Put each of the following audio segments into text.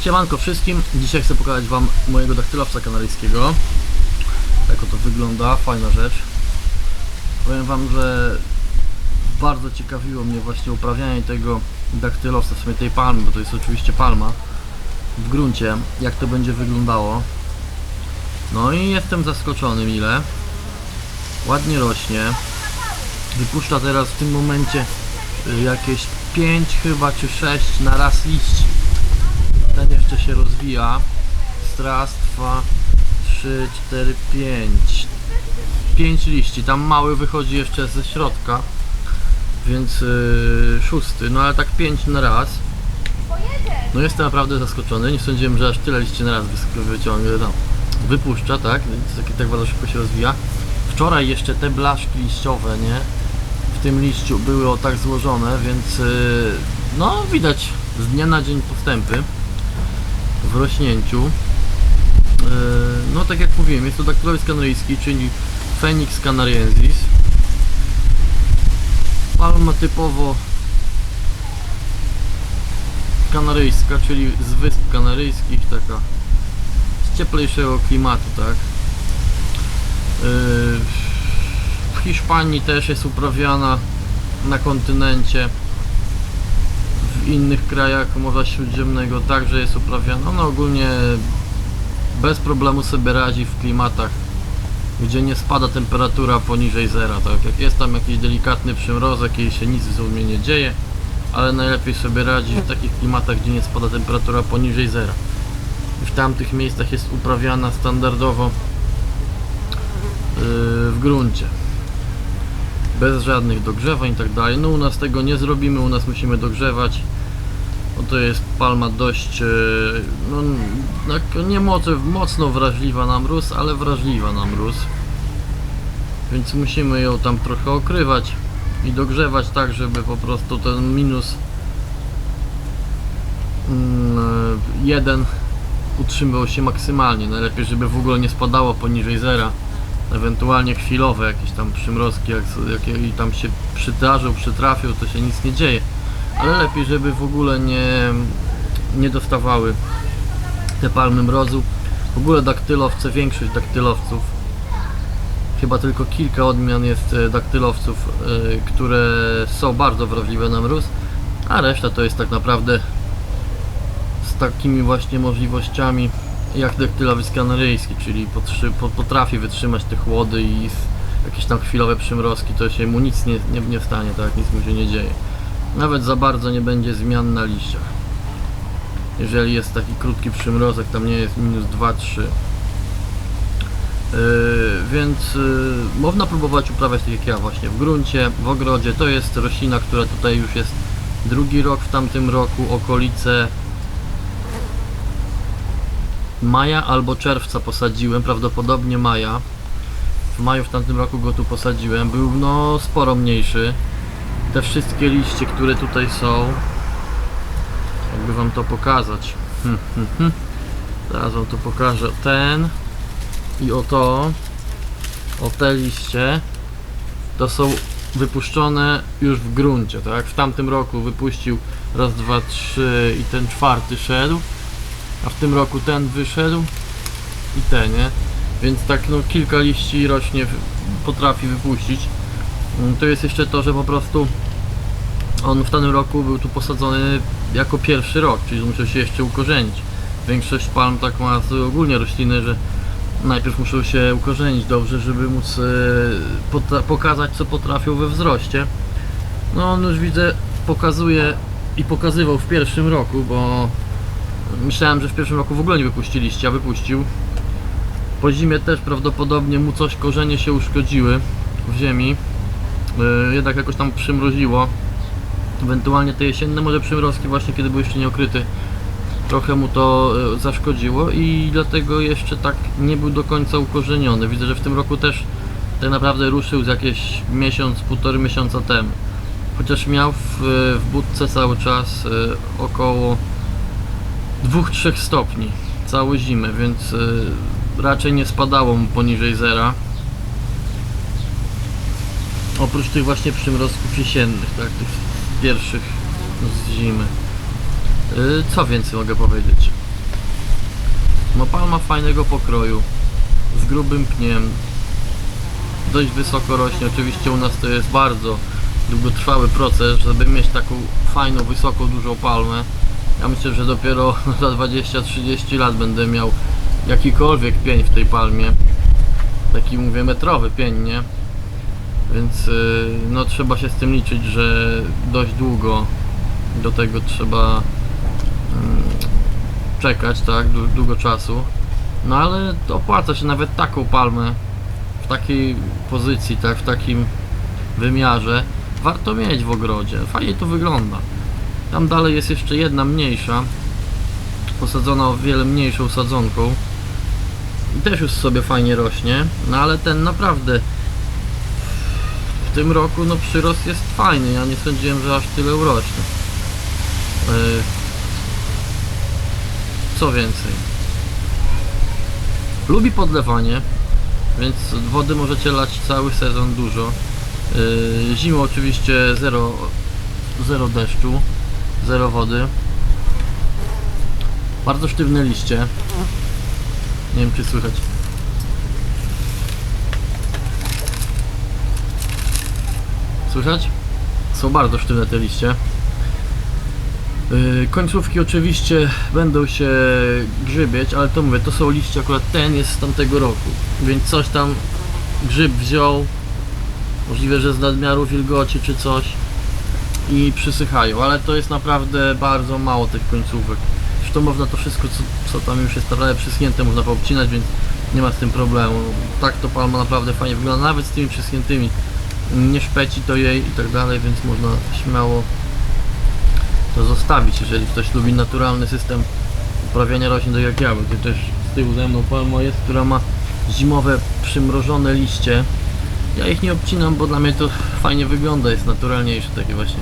Siemanko wszystkim, dzisiaj chcę pokazać Wam mojego daktylowca kanaryjskiego. Jak oto wygląda, fajna rzecz. Powiem Wam, że bardzo ciekawiło mnie właśnie uprawianie tego daktylowca, w sumie tej palmy, bo to jest oczywiście palma w gruncie, jak to będzie wyglądało. No i jestem zaskoczony mile. Ładnie rośnie. Wypuszcza teraz w tym momencie y, jakieś 5 chyba czy 6 na raz liści ten jeszcze się rozwija. Stras trwa 3, 4, 5. 5 liści. Tam mały wychodzi jeszcze ze środka. Więc yy, szósty. No ale tak 5 na raz. No jestem naprawdę zaskoczony. Nie sądziłem, że aż tyle liści na raz wyciągnie. No, wypuszcza, tak? Tak, tak bardzo szybko się rozwija. Wczoraj jeszcze te blaszki liściowe, nie? W tym liściu były o tak złożone, więc yy, no widać z dnia na dzień postępy w rośnięciu. Yy, No tak jak mówiłem, jest to daktylowiec kanaryjski, czyli Phoenix canariensis. Palma typowo kanaryjska, czyli z wysp kanaryjskich, taka z cieplejszego klimatu, tak. Yy, W Hiszpanii też jest uprawiana na kontynencie innych krajach Morza Śródziemnego także jest uprawiana. No ogólnie bez problemu sobie radzi w klimatach, gdzie nie spada temperatura poniżej zera. Tak? Jak jest tam jakiś delikatny przymrozek i się nic w sumie nie dzieje, ale najlepiej sobie radzi w takich klimatach, gdzie nie spada temperatura poniżej zera. W tamtych miejscach jest uprawiana standardowo yy, w gruncie bez żadnych dogrzewań i tak dalej. No u nas tego nie zrobimy, u nas musimy dogrzewać. No to jest palma dość, e, no tak nie moc, mocno wrażliwa na mróz, ale wrażliwa na mróz. Więc musimy ją tam trochę okrywać i dogrzewać tak, żeby po prostu ten minus mm, jeden utrzymywał się maksymalnie. Najlepiej, żeby w ogóle nie spadało poniżej zera ewentualnie chwilowe jakieś tam przymrozki, jak, jak tam się przydarzą, przytrafią, to się nic nie dzieje. Ale lepiej, żeby w ogóle nie, nie dostawały te palmy mrozu. W ogóle daktylowce, większość daktylowców, chyba tylko kilka odmian jest e, daktylowców, e, które są bardzo wrażliwe na mróz, a reszta to jest tak naprawdę z takimi właśnie możliwościami jak daktylowiec kanaryjski, czyli potrafi wytrzymać te chłody i jakieś tam chwilowe przymrozki, to się mu nic nie, nie, nie stanie, tak, nic mu się nie dzieje. Nawet za bardzo nie będzie zmian na liściach. Jeżeli jest taki krótki przymrozek, tam nie jest minus 2-3. Yy, więc yy, można próbować uprawiać tak jak ja właśnie w gruncie, w ogrodzie. To jest roślina, która tutaj już jest drugi rok w tamtym roku, okolice maja albo czerwca posadziłem, prawdopodobnie maja. W maju w tamtym roku go tu posadziłem. Był no sporo mniejszy. Te wszystkie liście, które tutaj są, jakby wam to pokazać. Hmm, hmm, hmm. Teraz wam to pokażę. Ten i oto, o te liście, to są wypuszczone już w gruncie, tak? W tamtym roku wypuścił raz, dwa, trzy i ten czwarty szedł a w tym roku ten wyszedł i ten, nie? Więc tak no kilka liści rocznie w- potrafi wypuścić. Mm, To jest jeszcze to, że po prostu on w tamtym roku był tu posadzony jako pierwszy rok, czyli musiał się jeszcze ukorzenić. Większość palm tak ma ogólnie rośliny, że najpierw muszą się ukorzenić dobrze, żeby móc e, pokazać co potrafią we wzroście. No on już widzę pokazuje i pokazywał w pierwszym roku, bo Myślałem, że w pierwszym roku w ogóle nie wypuściliście, a wypuścił. Po zimie też prawdopodobnie mu coś korzenie się uszkodziły w ziemi. Yy, jednak jakoś tam przymroziło. Ewentualnie te jesienne może przymrozki właśnie kiedy był jeszcze nieokryty. Trochę mu to yy, zaszkodziło i dlatego jeszcze tak nie był do końca ukorzeniony. Widzę, że w tym roku też tak naprawdę ruszył z jakieś miesiąc, półtory miesiąca temu. Chociaż miał w, w budce cały czas około 2-3 stopni całą zimę, więc y, raczej nie spadało mu poniżej zera. Oprócz tych właśnie przymrozków jesiennych, tak, tych pierwszych z zimy. Y, co więcej mogę powiedzieć? No palma fajnego pokroju, z grubym pniem, dość wysoko rośnie. Oczywiście u nas to jest bardzo długotrwały proces, żeby mieć taką fajną, wysoką, dużą palmę. Ja myślę, że dopiero za 20-30 lat będę miał jakikolwiek pień w tej palmie. Taki mówię metrowy pień, nie? Więc yy, no trzeba się z tym liczyć, że dość długo do tego trzeba mm, czekać, tak, dłu- długo czasu. No ale opłaca się nawet taką palmę w takiej pozycji, tak, w takim wymiarze warto mieć w ogrodzie. Fajnie to wygląda. Tam dalej jest jeszcze jedna mniejsza, posadzona o wiele mniejszą sadzonką. I też już sobie fajnie rośnie, no ale ten naprawdę w tym roku no przyrost jest fajny. Ja nie sądziłem, że aż tyle urośnie. Yy, Co więcej? Lubi podlewanie, więc wody możecie lać cały sezon dużo. Yy, Zimą oczywiście zero, zero deszczu, zero wody. Bardzo sztywne liście. Nie wiem czy słychać. Słychać? Są bardzo sztywne te liście. Yy, Końcówki oczywiście będą się grzybieć, ale to mówię, to są liście, akurat ten jest z tamtego roku, więc coś tam grzyb wziął, możliwe, że z nadmiaru wilgoci czy coś i przysychają, ale to jest naprawdę bardzo mało tych końcówek. Zresztą można to wszystko, co, co tam już jest trochę przyschnięte, można poobcinać, więc nie ma z tym problemu. Tak to palma naprawdę fajnie wygląda, nawet z tymi przyschniętymi. Nie szpeci to jej i tak dalej, więc można śmiało to zostawić, jeżeli ktoś lubi naturalny system uprawiania roślin, tak jak ja, bo tu też z tyłu ze mną palma jest, która ma zimowe przymrożone liście. Ja ich nie obcinam, bo dla mnie to fajnie wygląda, jest naturalniejsze takie właśnie.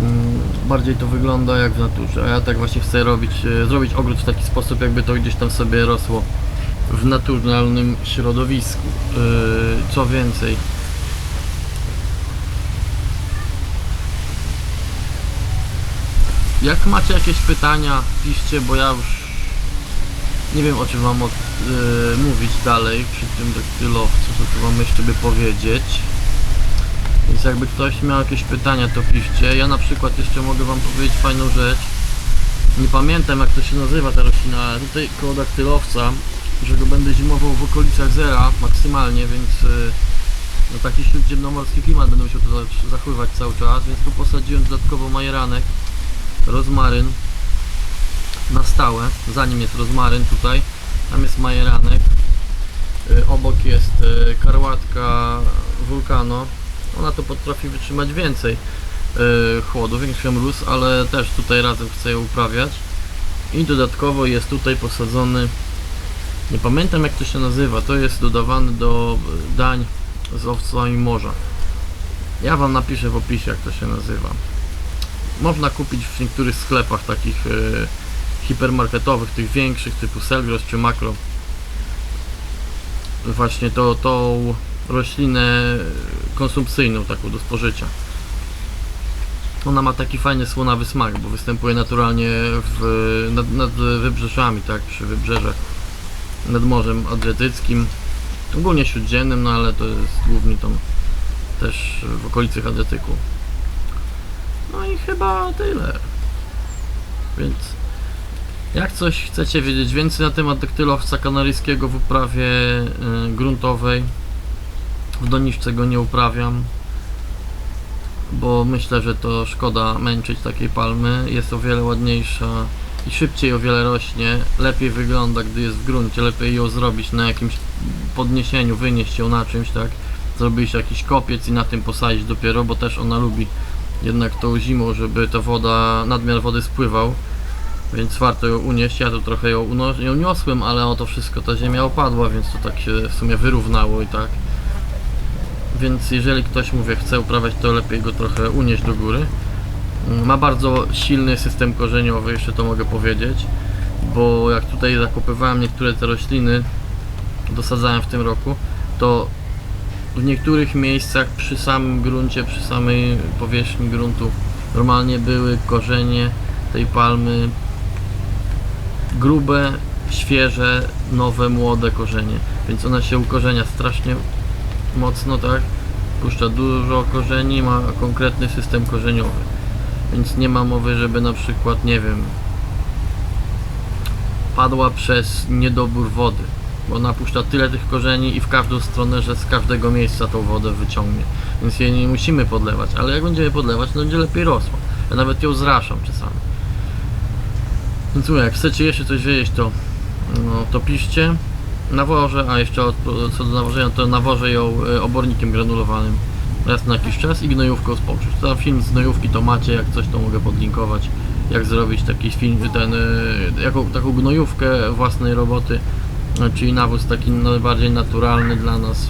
Mm, Bardziej to wygląda jak w naturze, a ja tak właśnie chcę robić, e, zrobić ogród w taki sposób, jakby to gdzieś tam sobie rosło w naturalnym środowisku. Yy, Co więcej, Jak macie jakieś pytania, piszcie, bo ja już nie wiem o czym mam od, yy, mówić dalej przy tym daktylowcu, co tu wam jeszcze by powiedzieć. Więc jakby ktoś miał jakieś pytania, to piszcie. Ja na przykład jeszcze mogę wam powiedzieć fajną rzecz. Nie pamiętam jak to się nazywa ta roślina, ale tutaj koło daktylowca, że go będę zimował w okolicach zera maksymalnie, więc yy, no taki śródziemnomorski klimat będę musiał za- zachowywać cały czas, więc tu posadziłem dodatkowo majeranek rozmaryn na stałe, zanim jest rozmaryn tutaj, tam jest majeranek, Y, obok jest y, karłatka wulkano, ona to potrafi wytrzymać więcej y, chłodu, większy mróz, ale też tutaj razem chcę ją uprawiać. I dodatkowo jest tutaj posadzony nie pamiętam jak to się nazywa, to jest dodawany do dań z owcami morza. Ja wam napiszę w opisie jak to się nazywa można kupić w niektórych sklepach takich e, hipermarketowych, tych większych typu Selgros czy Makro właśnie to, tą roślinę konsumpcyjną taką do spożycia. Ona ma taki fajny słonawy smak, bo występuje naturalnie w, nad, nad wybrzeżami, tak, przy wybrzeżach nad Morzem Adriatyckim. Ogólnie śródziemnym, no ale to jest głównie tam też w okolicach Adriatyku no i chyba tyle. Więc jak coś chcecie wiedzieć więcej na temat daktylowca kanaryjskiego w uprawie y, gruntowej, w doniczce go nie uprawiam, bo myślę, że to szkoda męczyć takiej palmy. Jest o wiele ładniejsza i szybciej o wiele rośnie, lepiej wygląda, gdy jest w gruncie, lepiej ją zrobić na jakimś podniesieniu, wynieść ją na czymś, tak? Zrobić jakiś kopiec i na tym posadzić dopiero, bo też ona lubi jednak tą zimą, żeby ta woda, nadmiar wody spływał, więc warto ją unieść. Ja tu trochę ją, ją niosłem, ale o to wszystko ta ziemia opadła, więc to tak się w sumie wyrównało i tak. Więc jeżeli ktoś, mówię, chce uprawiać, to lepiej go trochę unieść do góry. Mm, Ma bardzo silny system korzeniowy, jeszcze to mogę powiedzieć, bo jak tutaj zakopywałem niektóre te rośliny, dosadzałem w tym roku, to w niektórych miejscach przy samym gruncie, przy samej powierzchni gruntu normalnie były korzenie tej palmy grube, świeże, nowe, młode korzenie. Więc ona się ukorzenia strasznie mocno, tak? Puszcza dużo korzeni, ma konkretny system korzeniowy. Więc nie ma mowy, żeby na przykład, nie wiem, padła przez niedobór wody. Bo ona puszcza tyle tych korzeni i w każdą stronę, że z każdego miejsca tą wodę wyciągnie. Więc jej nie musimy podlewać, ale jak będziemy podlewać, to będzie lepiej rosła. Ja nawet ją zraszam czasami. Więc słuchaj, jak chcecie jeszcze coś wiedzieć, to, no, to piszcie. Nawożę, a jeszcze co do nawożenia, to nawożę ją e, obornikiem granulowanym raz na jakiś czas i gnojówką z pokrzyw. Tam film z gnojówki to macie, jak coś to mogę podlinkować. Jak zrobić taki film, ten, e, jaką, taką gnojówkę własnej roboty, e, czyli nawóz taki najbardziej naturalny dla nas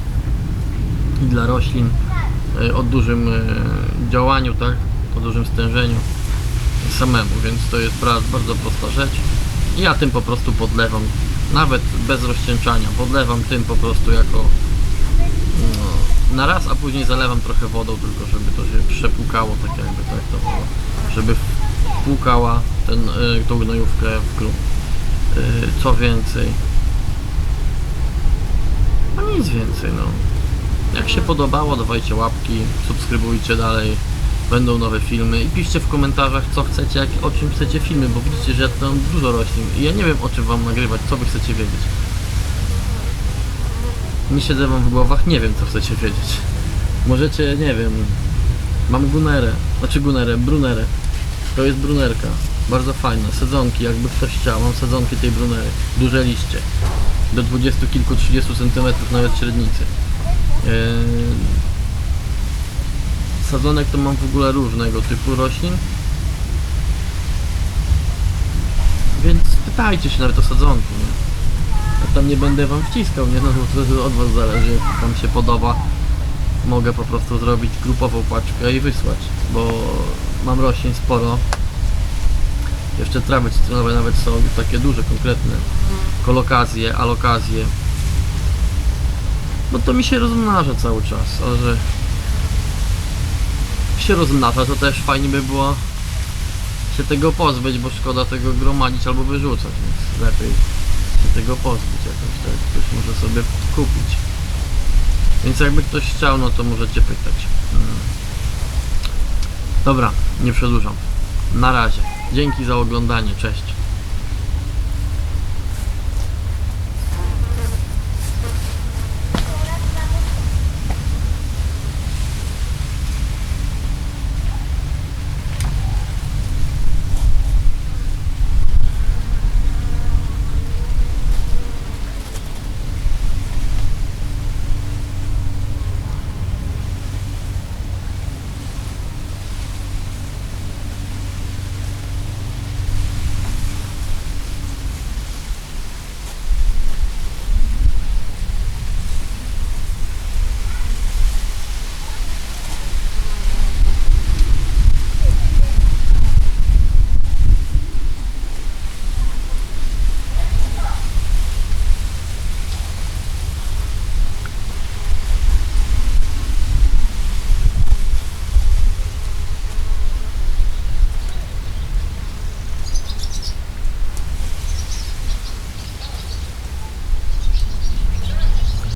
i dla roślin e, o dużym e, działaniu, tak, o dużym stężeniu samemu, więc to jest bardzo prosta rzecz. Ja tym po prostu podlewam, nawet bez rozcieńczania, podlewam tym po prostu jako no, na raz, a później zalewam trochę wodą, tylko żeby to się przepłukało, tak jakby tak to było, żeby wpłukała ten, y, tą gnojówkę w. Y, co więcej? No nic więcej, no. Jak się podobało, dawajcie łapki, subskrybujcie dalej, będą nowe filmy i piszcie w komentarzach, co chcecie, jak, o czym chcecie filmy, bo widzicie, że ja tam dużo roślin i ja nie wiem, o czym wam nagrywać, co wy chcecie wiedzieć. Nie siedzę wam w głowach, nie wiem, co chcecie wiedzieć. Możecie, nie wiem, mam gunerę, znaczy gunerę, brunerę. To jest brunerka, bardzo fajna, sadzonki, jakby ktoś chciał, mam sadzonki tej brunery, duże liście, do 20 kilku, 30 centymetrów nawet średnicy. Eee, sadzonek to mam w ogóle różnego typu roślin. Więc pytajcie się nawet o sadzonki, nie? Tam nie będę wam wciskał, nie? No bo to od was zależy, jak wam się podoba. Mogę po prostu zrobić grupową paczkę i wysłać, bo mam roślin sporo. Jeszcze trawy cytrynowe nawet są takie duże, konkretne. Kolokazje, alokazje. Bo to mi się rozmnaża cały czas, a że się rozmnaża, to też fajnie by było się tego pozbyć, bo szkoda tego gromadzić albo wyrzucać, więc lepiej się tego pozbyć jakoś, tak? Ktoś może sobie kupić. Więc jakby ktoś chciał, no to możecie pytać. Mm. Dobra, nie przedłużam. Na razie. Dzięki za oglądanie, cześć.